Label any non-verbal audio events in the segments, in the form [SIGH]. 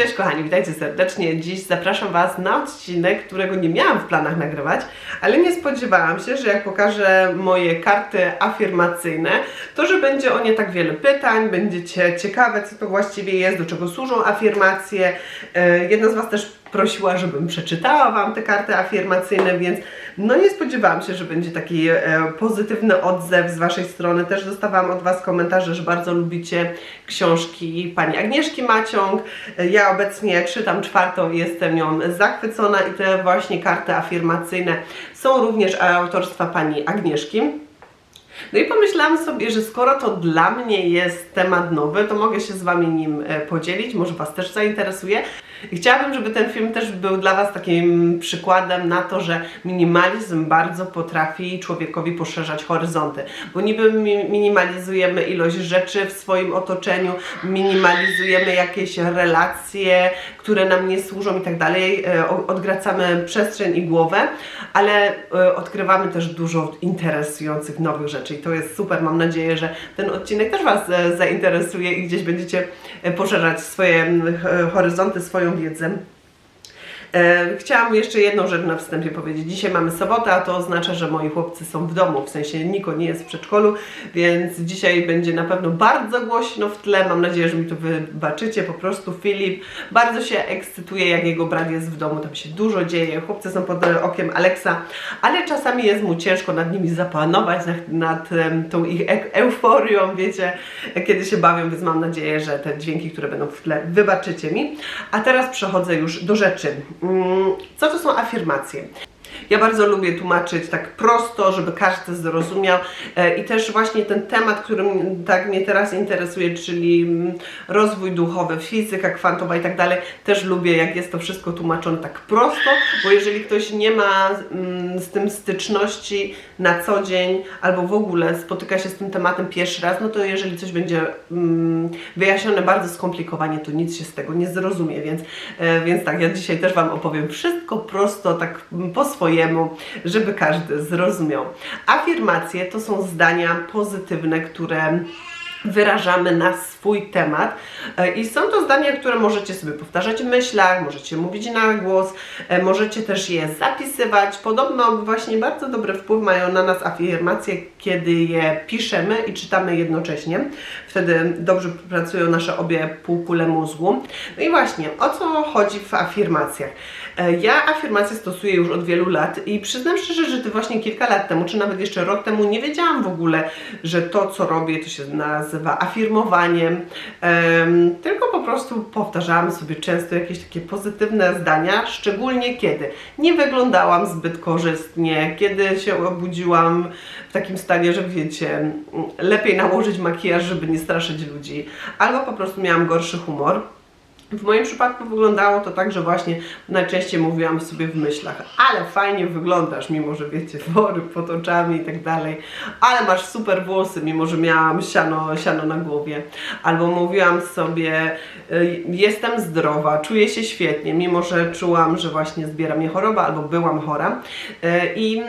Cześć kochani, witajcie serdecznie. Dziś zapraszam Was na odcinek, którego nie miałam w planach nagrywać, ale nie spodziewałam się, że jak pokażę moje karty afirmacyjne, to że będzie o nie tak wiele pytań, będziecie ciekawe, co to właściwie jest, do czego służą afirmacje. E, Jedna z Was też prosiła, żebym przeczytała Wam te karty afirmacyjne, więc no nie spodziewałam się, że będzie taki e, pozytywny odzew z Waszej strony. Też dostawałam od Was komentarze, że bardzo lubicie książki pani Agnieszki Maciąg. E, Ja obecnie czytam czwartą i jestem nią zachwycona i te właśnie karty afirmacyjne są również autorstwa pani Agnieszki. No i pomyślałam sobie, że skoro to dla mnie jest temat nowy, to mogę się z Wami nim e, podzielić, może Was też zainteresuje. I chciałabym, żeby ten film też był dla Was takim przykładem na to, że minimalizm bardzo potrafi człowiekowi poszerzać horyzonty. Bo niby mi- minimalizujemy ilość rzeczy w swoim otoczeniu, minimalizujemy jakieś relacje, które nam nie służą i tak dalej, e, odgracamy przestrzeń i głowę, ale e, odkrywamy też dużo interesujących nowych rzeczy i to jest super. Mam nadzieję, że ten odcinek też Was e, zainteresuje i gdzieś będziecie e, poszerzać swoje horyzonty, swoją wiedzę. E, Chciałam jeszcze jedną rzecz na wstępie powiedzieć. Dzisiaj mamy sobotę, a to oznacza, że moi chłopcy są w domu, w sensie Niko nie jest w przedszkolu, więc dzisiaj będzie na pewno bardzo głośno w tle. Mam nadzieję, że mi to wybaczycie. Po prostu Filip bardzo się ekscytuje, jak jego brat jest w domu. Tam się dużo dzieje. Chłopcy są pod okiem Aleksa, ale czasami jest mu ciężko nad nimi zapanować, nad, nad tą ich e euforią, wiecie, kiedy się bawią, więc mam nadzieję, że te dźwięki, które będą w tle, wybaczycie mi. A teraz przechodzę już do rzeczy. Mm, Co to są afirmacje? Ja bardzo lubię tłumaczyć tak prosto, żeby każdy zrozumiał. E, i też właśnie ten temat, który m- tak mnie teraz interesuje, czyli mm, rozwój duchowy, fizyka kwantowa i tak dalej, też lubię jak jest to wszystko tłumaczone tak prosto, bo jeżeli ktoś nie ma mm, z tym styczności na co dzień albo w ogóle spotyka się z tym tematem pierwszy raz, no to jeżeli coś będzie mm, wyjaśnione bardzo skomplikowanie, to nic się z tego nie zrozumie, więc, e, więc tak, ja dzisiaj też Wam opowiem wszystko prosto, tak po swojemu, żeby każdy zrozumiał. Afirmacje to są zdania pozytywne, które wyrażamy na swój temat E, i są to zdania, które możecie sobie powtarzać w myślach, możecie mówić na głos, e, możecie też je zapisywać. Podobno właśnie bardzo dobry wpływ mają na nas afirmacje, kiedy je piszemy i czytamy jednocześnie. Wtedy dobrze pracują nasze obie półkule mózgu. No i właśnie, o co chodzi w afirmacjach? E, Ja afirmacje stosuję już od wielu lat i przyznam szczerze, że właśnie kilka lat temu, czy nawet jeszcze rok temu nie wiedziałam w ogóle, że to co robię to się nazywa afirmowaniem, Em, tylko po prostu powtarzałam sobie często jakieś takie pozytywne zdania, szczególnie kiedy nie wyglądałam zbyt korzystnie, kiedy się obudziłam w takim stanie, że wiecie, mm, lepiej nałożyć makijaż, żeby nie straszyć ludzi, albo po prostu miałam gorszy humor. W moim przypadku wyglądało to tak, że właśnie najczęściej mówiłam sobie w myślach, ale fajnie wyglądasz, mimo że wiecie, wory pod oczami i tak dalej, ale masz super włosy, mimo że miałam siano, siano na głowie. Albo mówiłam sobie, y, jestem zdrowa, czuję się świetnie, mimo że czułam, że właśnie zbiera mnie choroba albo byłam chora. Y, I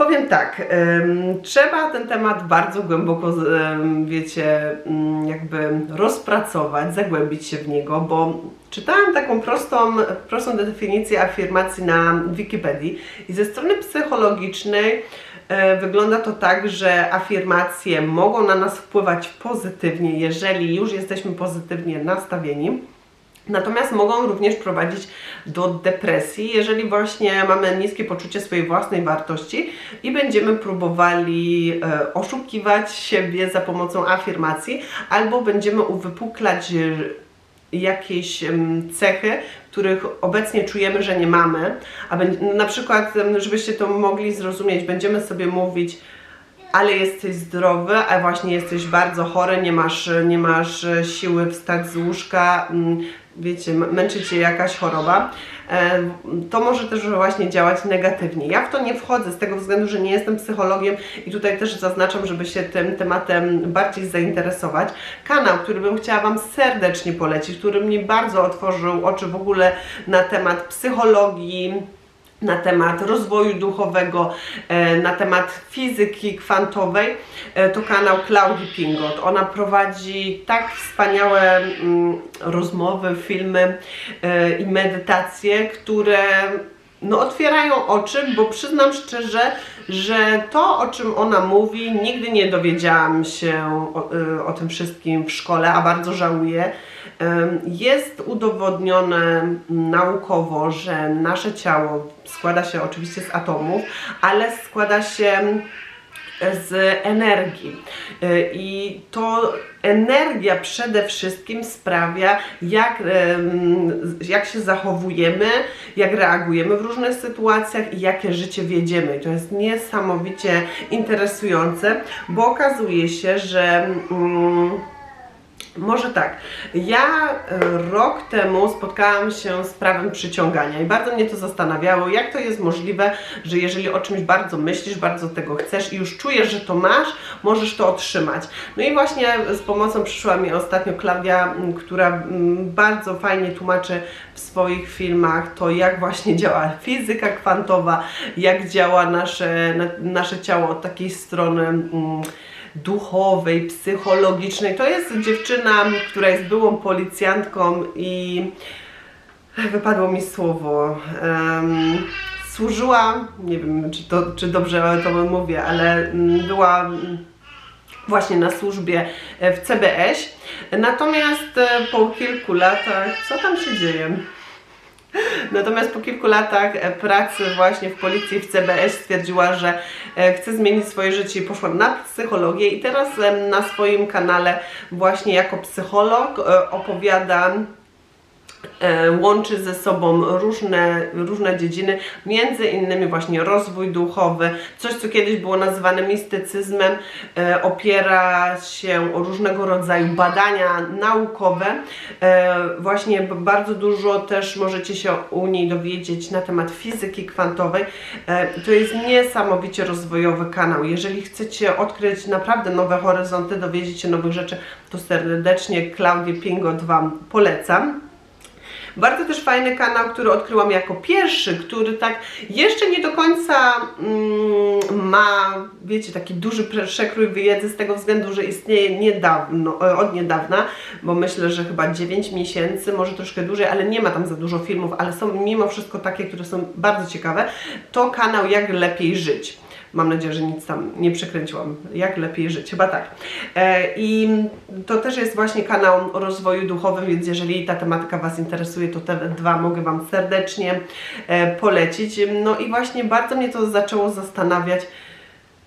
Powiem tak, trzeba ten temat bardzo głęboko, wiecie, mm, jakby rozpracować, zagłębić się w niego, bo czytałam taką prostą, prostą definicję afirmacji na Wikipedii i ze strony psychologicznej e, wygląda to tak, że afirmacje mogą na nas wpływać pozytywnie, jeżeli już jesteśmy pozytywnie nastawieni. Natomiast mogą również prowadzić do depresji, jeżeli właśnie mamy niskie poczucie swojej własnej wartości i będziemy próbowali e, oszukiwać siebie za pomocą afirmacji, albo będziemy uwypuklać e, jakieś cechy, których obecnie czujemy, że nie mamy, a na przykład, żebyście to mogli zrozumieć, będziemy sobie mówić ale jesteś zdrowy, a właśnie jesteś bardzo chory, nie masz, nie masz e, siły wstać z łóżka, mm, wiecie, m- męczy Cię jakaś choroba, e, to może też właśnie działać negatywnie. Ja w to nie wchodzę z tego względu, że nie jestem psychologiem i tutaj też zaznaczam, żeby się tym tematem bardziej zainteresować. Kanał, który bym chciała Wam serdecznie polecić, który mnie bardzo otworzył oczy w ogóle na temat psychologii, na temat rozwoju duchowego, e, na temat fizyki kwantowej, e, to kanał Klaudii Pingot. Ona prowadzi tak wspaniałe mm, rozmowy, filmy e, i medytacje, które no, otwierają oczy, bo przyznam szczerze, że to, o czym ona mówi, nigdy nie dowiedziałam się o, o tym wszystkim w szkole, a bardzo żałuję. Jest udowodnione naukowo, że nasze ciało składa się oczywiście z atomów, ale składa się z energii. Y, I to energia przede wszystkim sprawia, jak, jak się zachowujemy, jak reagujemy w różnych sytuacjach i jakie życie wiedziemy. I to jest niesamowicie interesujące, bo okazuje się, że. Mm, może tak. Ja e, rok temu spotkałam się z prawem przyciągania i bardzo mnie to zastanawiało, jak to jest możliwe, że jeżeli o czymś bardzo myślisz, bardzo tego chcesz i już czujesz, że to masz, możesz to otrzymać. No i właśnie z pomocą przyszła mi ostatnio Klaudia, która bardzo fajnie tłumaczy w swoich filmach to, jak właśnie działa fizyka kwantowa, jak działa nasze, na, nasze ciało od takiej strony. mm, duchowej, psychologicznej. To jest dziewczyna, która jest byłą policjantką i wypadło mi słowo. Em, służyła, nie wiem czy, to, czy dobrze to mówię, ale mm, była właśnie na służbie w CBS. Natomiast e, po kilku latach, co tam się dzieje? Natomiast po kilku latach e, pracy właśnie w policji w CBS stwierdziła, że e, chce zmienić swoje życie i poszła na psychologię. I teraz na swoim kanale właśnie jako psycholog e, opowiada łączy ze sobą różne, różne dziedziny, między innymi właśnie rozwój duchowy, coś co kiedyś było nazywane mistycyzmem, e, opiera się o różnego rodzaju badania naukowe. E, właśnie bardzo dużo też możecie się u niej dowiedzieć na temat fizyki kwantowej. E, to jest niesamowicie rozwojowy kanał. Jeżeli chcecie odkryć naprawdę nowe horyzonty, dowiedzieć się nowych rzeczy, to serdecznie Klaudię Pingot Wam polecam. Bardzo też fajny kanał, który odkryłam jako pierwszy, który tak jeszcze nie do końca mm, ma, wiecie, taki duży przekrój wiedzy z tego względu, że istnieje niedawno, e, od niedawna, bo myślę, że chyba 9 miesięcy, może troszkę dłużej, ale nie ma tam za dużo filmów, ale są mimo wszystko takie, które są bardzo ciekawe. To kanał Jak lepiej żyć. Mam nadzieję, że nic tam nie przekręciłam. Jak lepiej żyć, chyba tak. E, I to też jest właśnie kanał o rozwoju duchowym, więc jeżeli ta tematyka Was interesuje, to te dwa mogę Wam serdecznie e, polecić. No i właśnie bardzo mnie to zaczęło zastanawiać,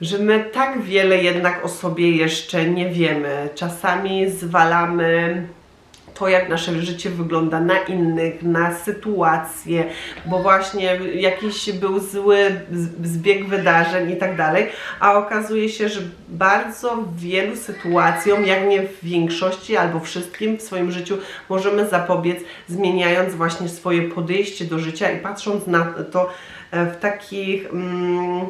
że my tak wiele jednak o sobie jeszcze nie wiemy. Czasami zwalamy to, jak nasze życie wygląda na innych, na sytuacje, bo właśnie jakiś był zły zbieg wydarzeń i tak dalej, a okazuje się, że bardzo wielu sytuacjom, jak nie w większości albo wszystkim w swoim życiu możemy zapobiec, zmieniając właśnie swoje podejście do życia i patrząc na to e, w takich. Mm,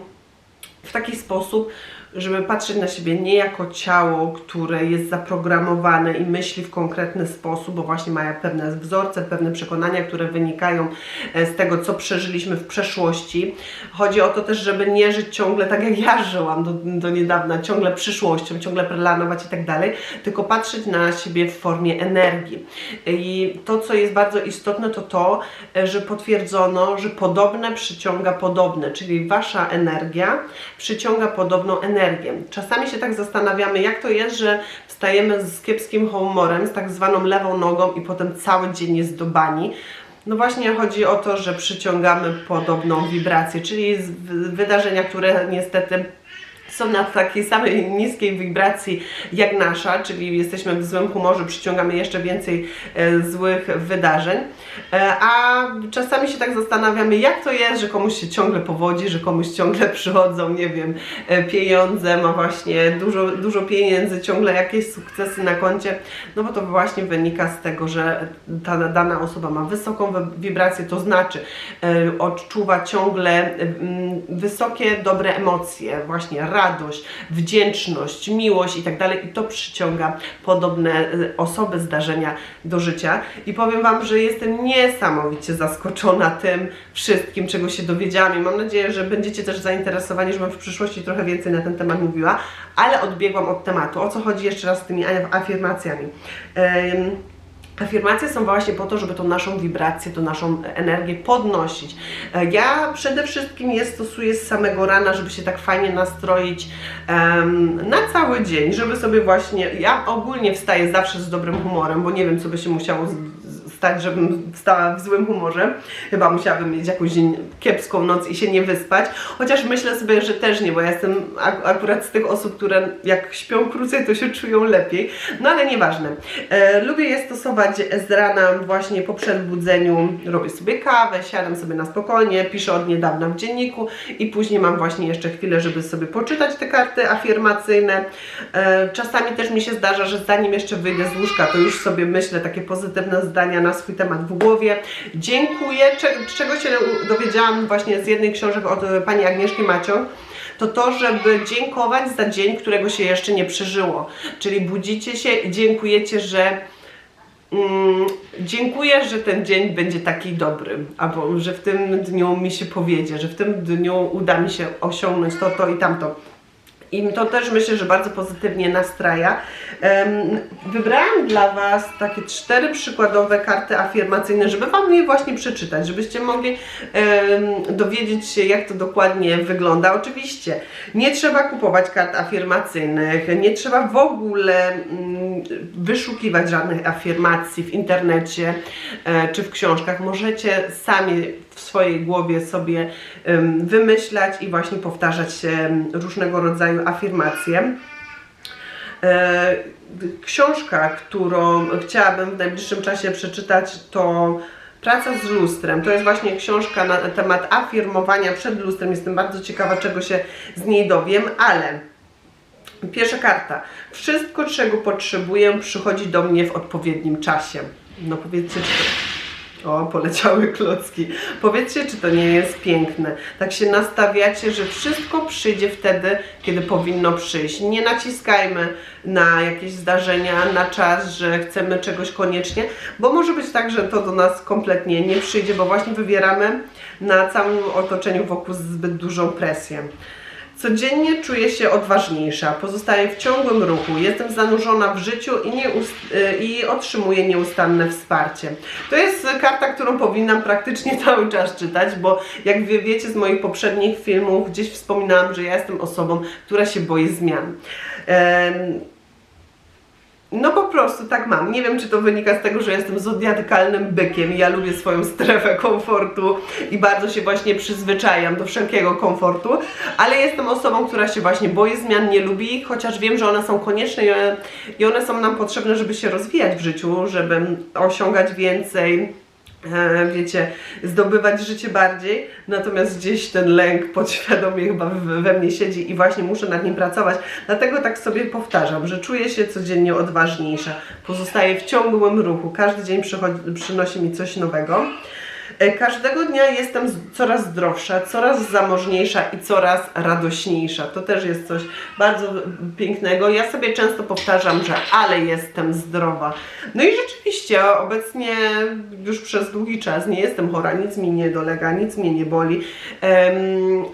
w taki sposób, żeby patrzeć na siebie nie jako ciało, które jest zaprogramowane i myśli w konkretny sposób, bo właśnie ma pewne wzorce, pewne przekonania, które wynikają e, z tego, co przeżyliśmy w przeszłości. Chodzi o to też, żeby nie żyć ciągle tak, jak ja [LAUGHS] żyłam do, do niedawna, ciągle przyszłością, ciągle planować i tak dalej, tylko patrzeć na siebie w formie energii. I to, co jest bardzo istotne, to to, e, że potwierdzono, że podobne przyciąga podobne, czyli wasza energia przyciąga podobną energię. Czasami się tak zastanawiamy, jak to jest, że wstajemy z kiepskim humorem, z tak zwaną lewą nogą i potem cały dzień jest do bani. No właśnie chodzi o to, że przyciągamy podobną wibrację, czyli wydarzenia, które niestety są na takiej samej niskiej wibracji jak nasza, czyli jesteśmy w złym humorze, przyciągamy jeszcze więcej e, złych wydarzeń. E, a czasami się tak zastanawiamy, jak to jest, że komuś się ciągle powodzi, że komuś ciągle przychodzą, nie wiem, e, pieniądze, ma właśnie dużo, dużo pieniędzy, ciągle jakieś sukcesy na koncie. No bo to właśnie wynika z tego, że ta dana osoba ma wysoką wi- wibrację, to znaczy odczuwa ciągle mm, wysokie, dobre emocje, właśnie radość, wdzięczność, miłość i tak dalej. I to przyciąga podobne e, osoby, zdarzenia do życia. I powiem Wam, że jestem niesamowicie zaskoczona tym wszystkim, czego się dowiedziałam i mam nadzieję, że będziecie też zainteresowani, żebym w przyszłości trochę więcej na ten temat mówiła, ale odbiegłam od tematu. O co chodzi jeszcze raz z tymi afirmacjami? Afirmacje są właśnie po to, żeby tą naszą wibrację, tą naszą energię podnosić. E, Ja przede wszystkim je stosuję z samego rana, żeby się tak fajnie nastroić em, na cały dzień, żeby sobie właśnie. Ja ogólnie wstaję zawsze z dobrym humorem, bo nie wiem, co by się musiało stać, żebym wstała w złym humorze. Chyba musiałabym mieć jakąś kiepską noc i się nie wyspać. Chociaż myślę sobie, że też nie, bo ja jestem ak- akurat z tych osób, które jak śpią krócej, to się czują lepiej. No ale nieważne. E, lubię je stosować z rana właśnie po przedbudzeniu. Robię sobie kawę, siadam sobie na spokojnie, piszę od niedawna w dzienniku i później mam właśnie jeszcze chwilę, żeby sobie poczytać te karty afirmacyjne. E, czasami też mi się zdarza, że zanim jeszcze wyjdę z łóżka, to już sobie myślę takie pozytywne zdania na swój temat w głowie. Dziękuję, cze- czego się dowiedziałam właśnie z jednej książek od e, pani Agnieszki Maciąg to to, żeby dziękować za dzień, którego się jeszcze nie przeżyło. Czyli budzicie się i dziękujecie, że mm, dziękuję, że ten dzień będzie taki dobry, albo że w tym dniu mi się powiedzie, że w tym dniu uda mi się osiągnąć to, to i tamto. I to też myślę, że bardzo pozytywnie nastraja. Wybrałam dla Was takie cztery przykładowe karty afirmacyjne, żeby Wam je właśnie przeczytać, żebyście mogli dowiedzieć się, jak to dokładnie wygląda. Oczywiście nie trzeba kupować kart afirmacyjnych, nie trzeba w ogóle mm, wyszukiwać żadnych afirmacji w internecie e, czy w książkach. Możecie sami w swojej głowie sobie wymyślać i właśnie powtarzać różnego rodzaju afirmacje. E, Książka, którą chciałabym w najbliższym czasie przeczytać, to Praca z lustrem. To jest właśnie książka na temat afirmowania przed lustrem. Jestem bardzo ciekawa, czego się z niej dowiem, ale pierwsza karta. Wszystko, czego potrzebuję, przychodzi do mnie w odpowiednim czasie. No powiedzcie, czy to... O, poleciały klocki. Powiedzcie, czy to nie jest piękne. Tak się nastawiacie, że wszystko przyjdzie wtedy, kiedy powinno przyjść. Nie naciskajmy na jakieś zdarzenia, na czas, że chcemy czegoś koniecznie, bo może być tak, że to do nas kompletnie nie przyjdzie, bo właśnie wywieramy na całym otoczeniu wokół zbyt dużą presję. Codziennie czuję się odważniejsza, pozostaję w ciągłym ruchu, jestem zanurzona w życiu i, nie y, i otrzymuję nieustanne wsparcie. To jest karta, którą powinnam praktycznie [LAUGHS] cały czas czytać, bo jak wy wiecie z moich poprzednich filmów, gdzieś wspominałam, że ja jestem osobą, która się boi zmian. Em, no po prostu tak mam. Nie wiem, czy to wynika z tego, że jestem zodiakalnym bykiem ja lubię swoją strefę komfortu i bardzo się właśnie przyzwyczajam do wszelkiego komfortu, ale jestem osobą, która się właśnie boi zmian, nie lubi chociaż wiem, że one są konieczne i one, są nam potrzebne, żeby się rozwijać w życiu, żeby osiągać więcej [LAUGHS] wiecie, zdobywać życie bardziej, natomiast gdzieś ten lęk podświadomie chyba we mnie siedzi i właśnie muszę nad nim pracować. Dlatego tak sobie powtarzam, że czuję się codziennie odważniejsza, pozostaję w ciągłym ruchu, każdy dzień przynosi mi coś nowego. E, Każdego dnia jestem coraz zdrowsza, coraz zamożniejsza i coraz radośniejsza. To też jest coś bardzo pięknego. Ja sobie często powtarzam, że ale jestem zdrowa. No i rzeczywiście obecnie już przez długi czas nie jestem chora, nic mi nie dolega, nic mnie nie boli. Em,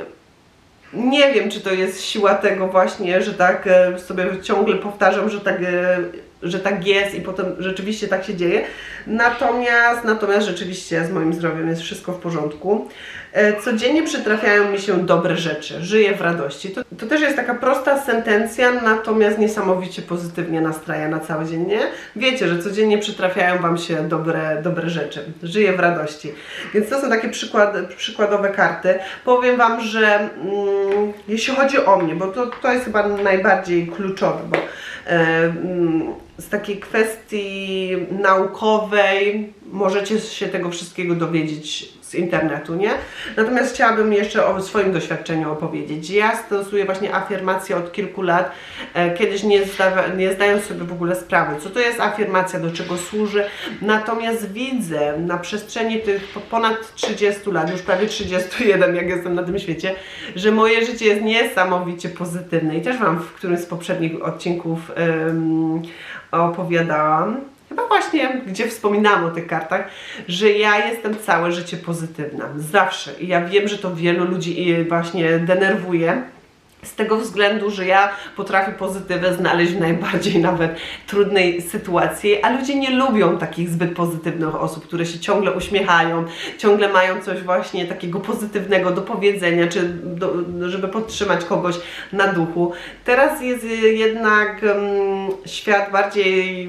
nie wiem, czy to jest siła tego właśnie, że tak e, sobie ciągle powtarzam, że tak, e, że tak jest i potem rzeczywiście tak się dzieje. Natomiast, natomiast rzeczywiście z moim zdrowiem jest wszystko w porządku. E, Codziennie przytrafiają mi się dobre rzeczy, żyję w radości. To, to też jest taka prosta sentencja, natomiast niesamowicie pozytywnie nastraja na cały dzień, nie? Wiecie, że codziennie przytrafiają Wam się dobre, dobre rzeczy, żyję w radości. Więc to są takie przykład, przykładowe karty. Powiem Wam, że mm, jeśli chodzi o mnie, bo to, to jest chyba najbardziej kluczowe, bo e, mm, z takiej kwestii naukowej możecie się tego wszystkiego dowiedzieć z internetu, nie? Natomiast chciałabym jeszcze o swoim doświadczeniu opowiedzieć. Ja stosuję właśnie afirmację od kilku lat, e, kiedyś nie, zdawa, nie zdając sobie w ogóle sprawy, co to jest afirmacja, do czego służy, natomiast widzę na przestrzeni tych ponad 30 lat, już prawie 31, jak jestem na tym świecie, że moje życie jest niesamowicie pozytywne i też Wam w którymś z poprzednich odcinków opowiadałam, właśnie, gdzie wspominałam o tych kartach, że ja jestem całe życie pozytywna. Zawsze. I ja wiem, że to wielu ludzi właśnie denerwuje. Z tego względu, że ja potrafię pozytywę znaleźć w najbardziej nawet trudnej sytuacji, a ludzie nie lubią takich zbyt pozytywnych osób, które się ciągle uśmiechają, ciągle mają coś właśnie takiego pozytywnego do powiedzenia, czy do, żeby podtrzymać kogoś na duchu. Teraz jest jednak um, świat bardziej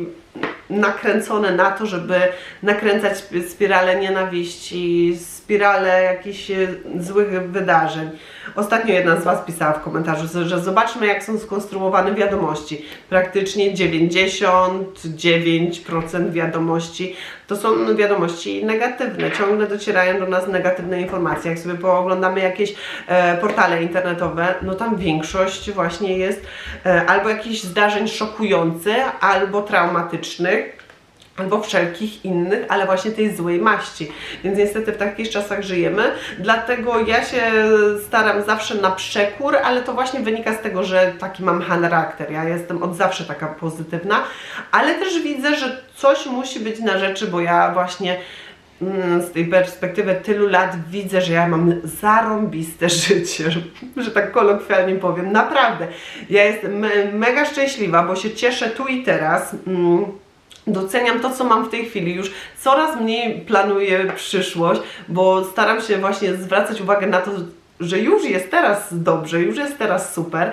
nakręcone na to, żeby nakręcać spirale nienawiści, spirale jakichś e, złych wydarzeń. Ostatnio jedna z Was pisała w komentarzu, że zobaczmy jak są skonstruowane wiadomości. Praktycznie 99% wiadomości to są wiadomości negatywne. Ciągle docierają do nas negatywne informacje. Jak sobie pooglądamy jakieś e, portale internetowe, no tam większość właśnie jest e, albo jakichś zdarzeń szokujących, albo traumatycznych albo wszelkich innych, ale właśnie tej złej maści. Więc niestety w takich czasach żyjemy, dlatego ja się staram zawsze na przekór, ale to właśnie wynika z tego, że taki mam charakter. Ja jestem od zawsze taka pozytywna, ale też widzę, że coś musi być na rzeczy, bo ja właśnie mm, z tej perspektywy tylu lat widzę, że ja mam zarąbiste [LAUGHS] życie, że tak kolokwialnie powiem. Naprawdę. Ja jestem me mega szczęśliwa, bo się cieszę tu i teraz. Mm doceniam to, co mam w tej chwili. Już coraz mniej planuję przyszłość, bo staram się właśnie zwracać uwagę na to, że już jest teraz dobrze, już jest teraz super.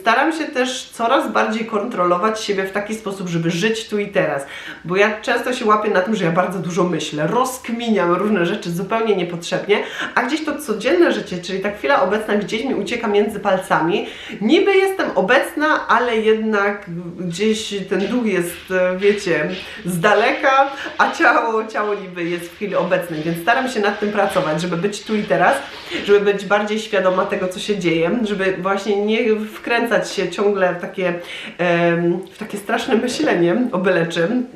Staram się też coraz bardziej kontrolować siebie w taki sposób, żeby żyć tu i teraz, bo ja często się łapię na tym, że ja bardzo dużo myślę, rozkminiam różne rzeczy zupełnie niepotrzebnie, a gdzieś to codzienne życie, czyli ta chwila obecna gdzieś mi ucieka między palcami. Niby jestem obecna, ale jednak gdzieś ten duch jest, e, wiecie, z daleka, a ciało, ciało niby jest w chwili obecnej, więc staram się nad tym pracować, żeby być tu i teraz, żeby żeby być bardziej świadoma tego, co się dzieje, żeby właśnie nie wkręcać się ciągle w takie, w takie straszne myślenie o byle czym.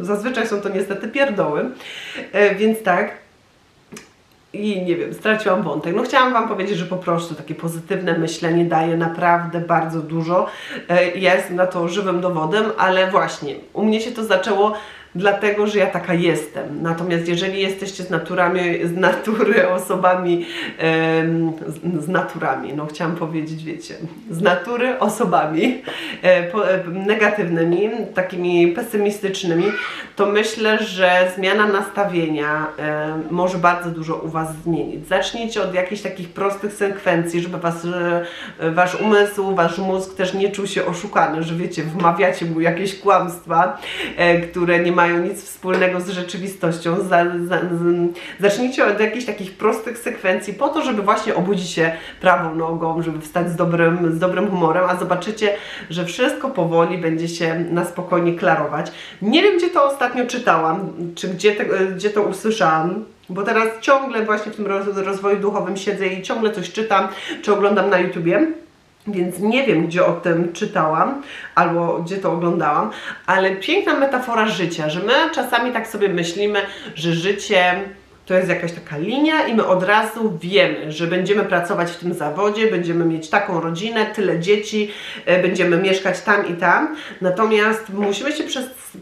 Zazwyczaj są to niestety pierdoły. E, więc tak, i nie wiem, straciłam wątek. No chciałam Wam powiedzieć, że po prostu takie pozytywne myślenie daje naprawdę bardzo dużo. E, ja jestem na to żywym dowodem, ale właśnie, u mnie się to zaczęło dlatego, że ja taka jestem. Natomiast jeżeli jesteście z naturami, z natury osobami, z, z, naturami, no chciałam powiedzieć, wiecie, z natury osobami e, e, negatywnymi, takimi pesymistycznymi, to myślę, że zmiana nastawienia e, może bardzo dużo u Was zmienić. Zacznijcie od jakichś takich prostych sekwencji, żeby was, e, Wasz umysł, Wasz mózg też nie czuł się oszukany, że wiecie, wmawiacie mu jakieś kłamstwa, e, które nie mają nic wspólnego z rzeczywistością. Za, za, zacznijcie od jakichś takich prostych sekwencji po to, żeby właśnie obudzić się prawą nogą, żeby wstać z dobrym, z dobrym humorem, a zobaczycie, że wszystko powoli będzie się na spokojnie klarować. Nie wiem, gdzie to ostatnio czytałam, czy gdzie, te, gdzie to usłyszałam, bo teraz ciągle właśnie w tym rozwoju duchowym siedzę i ciągle coś czytam, czy oglądam na YouTubie. Więc nie wiem, gdzie o tym czytałam albo gdzie to oglądałam, ale piękna metafora życia, że my czasami tak sobie myślimy, że życie to jest jakaś taka linia i my od razu wiemy, że będziemy pracować w tym zawodzie, będziemy mieć taką rodzinę, tyle dzieci, e, będziemy mieszkać tam i tam. Natomiast musimy się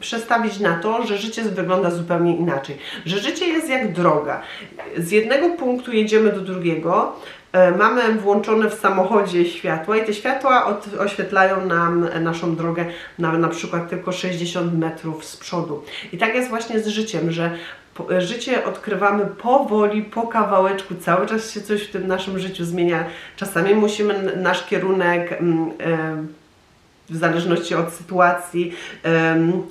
przestawić na to, że życie wygląda zupełnie inaczej. Że życie jest jak droga. Z jednego punktu jedziemy do drugiego, E, mamy włączone w samochodzie światła i te światła od, oświetlają nam naszą drogę na na przykład tylko 60 metrów z przodu. I tak jest właśnie z życiem, że życie odkrywamy powoli, po kawałeczku, cały czas się coś w tym naszym życiu zmienia. Czasami musimy nasz kierunek mm, e, w zależności od sytuacji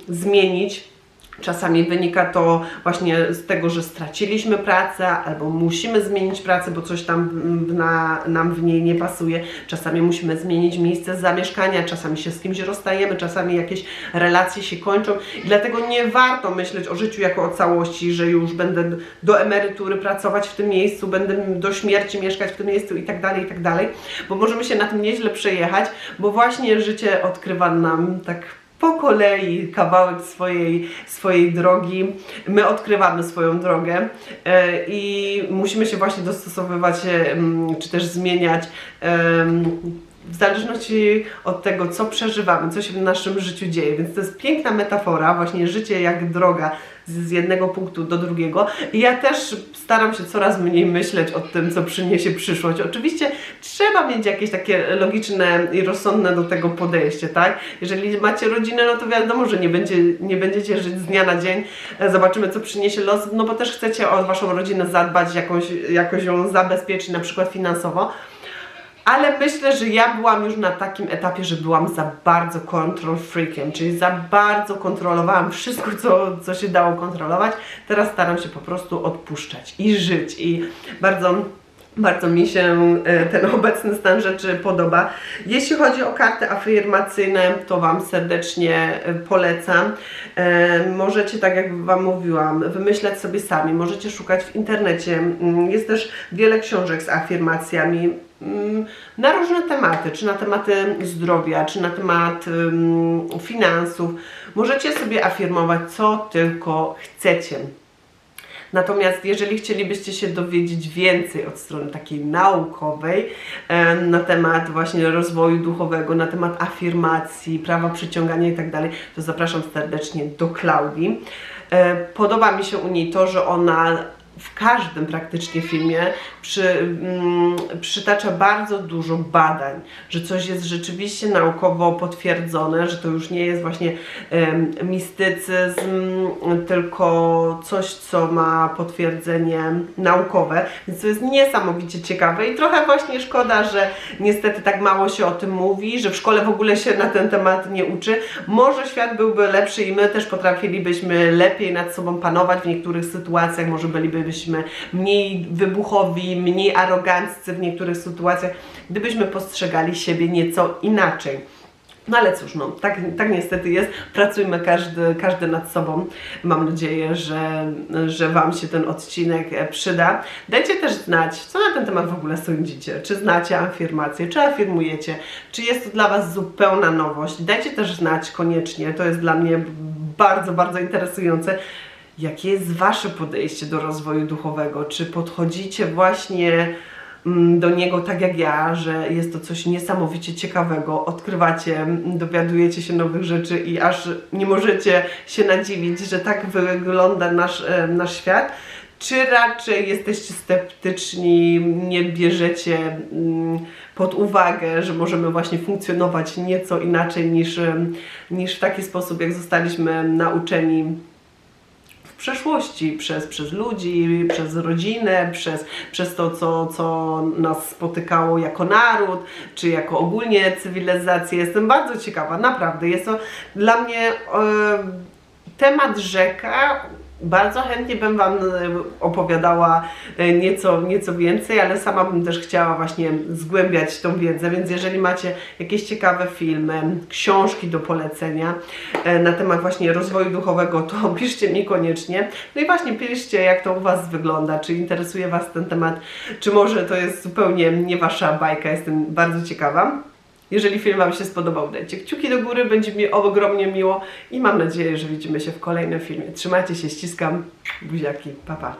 zmienić Czasami wynika to właśnie z tego, że straciliśmy pracę albo musimy zmienić pracę, bo coś tam na, nam w niej nie pasuje. Czasami musimy zmienić miejsce zamieszkania, czasami się z kimś rozstajemy, czasami jakieś relacje się kończą. I dlatego nie warto myśleć o życiu jako o całości, że już będę do emerytury pracować w tym miejscu, będę do śmierci mieszkać w tym miejscu i tak dalej, i tak dalej, bo możemy się na tym nieźle przejechać, bo właśnie życie odkrywa nam tak po kolei kawałek swojej, swojej drogi. My odkrywamy swoją drogę e, i musimy się właśnie dostosowywać, e, czy też zmieniać. em, w zależności od tego, co przeżywamy, co się w naszym życiu dzieje. Więc to jest piękna metafora, właśnie życie jak droga z jednego punktu do drugiego. I ja też staram się coraz mniej myśleć o tym, co przyniesie przyszłość. Oczywiście trzeba mieć jakieś takie logiczne i rozsądne do tego podejście, tak? Jeżeli macie rodzinę, no to wiadomo, że nie, będzie, nie będziecie żyć z dnia na dzień. Zobaczymy, co przyniesie los, no bo też chcecie o waszą rodzinę zadbać, jakąś, jakoś ją zabezpieczyć, na przykład finansowo. Ale myślę, że ja byłam już na takim etapie, że byłam za bardzo control freakiem, czyli za bardzo kontrolowałam wszystko, co, co się dało kontrolować. Teraz staram się po prostu odpuszczać i żyć i bardzo bardzo mi się e, ten obecny stan rzeczy podoba. Jeśli chodzi o karty afirmacyjne, to Wam serdecznie e, polecam. E, Możecie, tak jak Wam mówiłam, wymyślać sobie sami, możecie szukać w internecie. Mm, Jest też wiele książek z afirmacjami na różne tematy, czy na tematy zdrowia, czy na temat finansów. Możecie sobie afirmować, co tylko chcecie. Natomiast jeżeli chcielibyście się dowiedzieć więcej od strony takiej naukowej na temat właśnie rozwoju duchowego, na temat afirmacji, prawa przyciągania i tak to zapraszam serdecznie do Klaudii. E, Podoba mi się u niej to, że ona w każdym praktycznie filmie przy, mm, przytacza bardzo dużo badań, że coś jest rzeczywiście naukowo potwierdzone, że to już nie jest właśnie mistycyzm, tylko coś, co ma potwierdzenie naukowe, więc to jest niesamowicie ciekawe i trochę właśnie szkoda, że niestety tak mało się o tym mówi, że w szkole w ogóle się na ten temat nie uczy. Może świat byłby lepszy i my też potrafilibyśmy lepiej nad sobą panować w niektórych sytuacjach, może bylibyśmy mniej wybuchowi, mniej aroganccy w niektórych sytuacjach, gdybyśmy postrzegali siebie nieco inaczej. No ale cóż, no, tak, tak niestety jest. Pracujmy każdy, każdy nad sobą. Mam nadzieję, że, że Wam się ten odcinek e, przyda. Dajcie też znać, co na ten temat w ogóle sądzicie. Czy znacie afirmacje, czy afirmujecie, czy jest to dla Was zupełna nowość. Dajcie też znać koniecznie, to jest dla mnie bardzo, bardzo interesujące. Jakie jest Wasze podejście do rozwoju duchowego? Czy podchodzicie właśnie mm, do niego tak jak ja, że jest to coś niesamowicie ciekawego, odkrywacie, dowiadujecie się nowych rzeczy i aż nie możecie się nadziwić, że tak wygląda nasz, e, nasz świat, czy raczej jesteście sceptyczni, nie bierzecie mm, pod uwagę, że możemy właśnie funkcjonować nieco inaczej niż, em, niż w taki sposób, jak zostaliśmy nauczeni przeszłości przez, przez ludzi, przez rodzinę, przez, przez to, co, co nas spotykało jako naród, czy jako ogólnie cywilizację. Jestem bardzo ciekawa, naprawdę. Jest to dla mnie e, temat rzeka. Bardzo chętnie bym Wam e, opowiadała e, nieco, nieco więcej, ale sama bym też chciała właśnie zgłębiać tą wiedzę, więc jeżeli macie jakieś ciekawe filmy, książki do polecenia e, na temat właśnie rozwoju duchowego, to [LAUGHS] piszcie mi koniecznie. No i właśnie piszcie, jak to u Was wygląda, czy interesuje Was ten temat, czy może to jest zupełnie nie Wasza bajka, jestem bardzo ciekawa. Jeżeli film Wam się spodobał, dajcie kciuki do góry, będzie mi ogromnie miło i mam nadzieję, że widzimy się w kolejnym filmie. Trzymajcie się, ściskam, buziaki, pa pa.